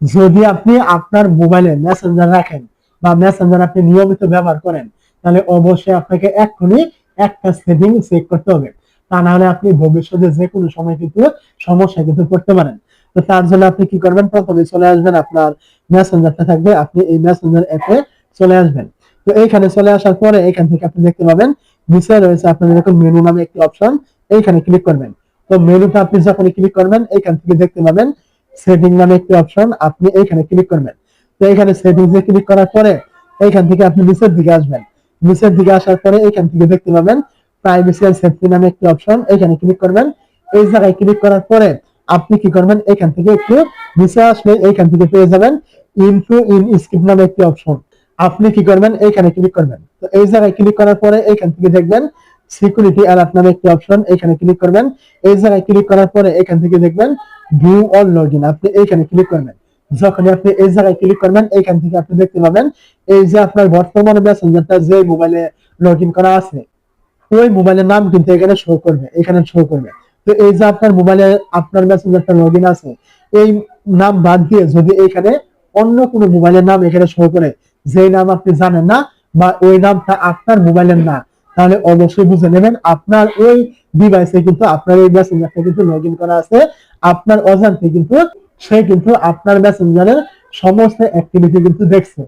যদি আপনি আপনার মোবাইলে মেসেঞ্জার রাখেন বা মেসেঞ্জার আপনি নিয়মিত ব্যবহার করেন, তাহলে অবশ্যই আপনাকে এক্ষুনি একটা সেটিং চেক করতে হবে। তা না হলে আপনি ভবিষ্যতে যে কোনো সময় কিন্তু সমস্যা কিন্তু পড়তে পারেন। তো তার জন্য আপনি কি করবেন? প্রথমে চলে আসবেন আপনার মেসেঞ্জারটা থাকবে, আপনি এই মেসেঞ্জার অ্যাপে চলে আসবেন। তো এইখানে চলে আসার পরে এখান থেকে আপনি দেখতে পাবেন, নিচে রয়েছে আপনার এরকম মেনু নামে একটি অপশন এইখানে ক্লিক করবেন। তো মেনুটা আপনি যখন ক্লিক করবেন, এইখান থেকে দেখতে পাবেন সেটিং নামে একটি অপশন, আপনি এইখানে ক্লিক করবেন। তো এখানে সেটিংস এ ক্লিক করার পরে এইখান থেকে আপনি নিচের দিকে আসবেন। নিচের দিকে আসার পরে এইখান থেকে দেখতে পাবেন প্রাইভেসি এন্ড সেফটি নামে একটি অপশন এখানে ক্লিক করবেন। এই জায়গায় ক্লিক করার পরে আপনি কি করবেন? এখান থেকে একটু নিচে আসলে এইখান থেকে পেয়ে যাবেন ইনফো ইন স্ক্রিপ্ট নামে একটি অপশন। আপনি কি করবেন? এইখানে ক্লিক করবেন। তো এই জায়গায় ক্লিক করার পরে এইখান থেকে দেখবেন সিকিউরিটি অ্যালার্ট নামে একটি অপশন এখানে ক্লিক করবেন। এই জায়গায় ক্লিক করার পরে এখান থেকে দেখবেন ভিউ অল লগইন আপনি এইখানে ক্লিক করবেন। যখন আপনি এই জায়গায় ক্লিক করবেন, এইখান থেকে আপনি দেখতে পাবেন, এই যে আপনার বর্তমানে মেসেঞ্জারটা যে মোবাইলে লগ ইন করা আছে, ওই মোবাইলের নাম কিন্তু এখানে শো করবে, এখানে শো করবে। তো এই যে আপনার মোবাইলে আপনার মেসেঞ্জারটা লগ ইন আছে, এই নাম বাদ দিয়ে যদি এখানে অন্য কোনো মোবাইলের নাম এখানে শো করে যে নাম আপনি জানেন না বা ওই নামটা আপনার মোবাইলের না, তাহলে অবশ্যই বুঝে নেবেন, আপনার ওই ডিভাইসে কিন্তু, আপনার এই মেসেঞ্জারটা কিন্তু লগ ইন করা আছে। আপনার অজান্তে কিন্তু সে কিন্তু আপনার মেসেঞ্জারের সমস্ত অ্যাক্টিভিটি কিন্তু দেখছে।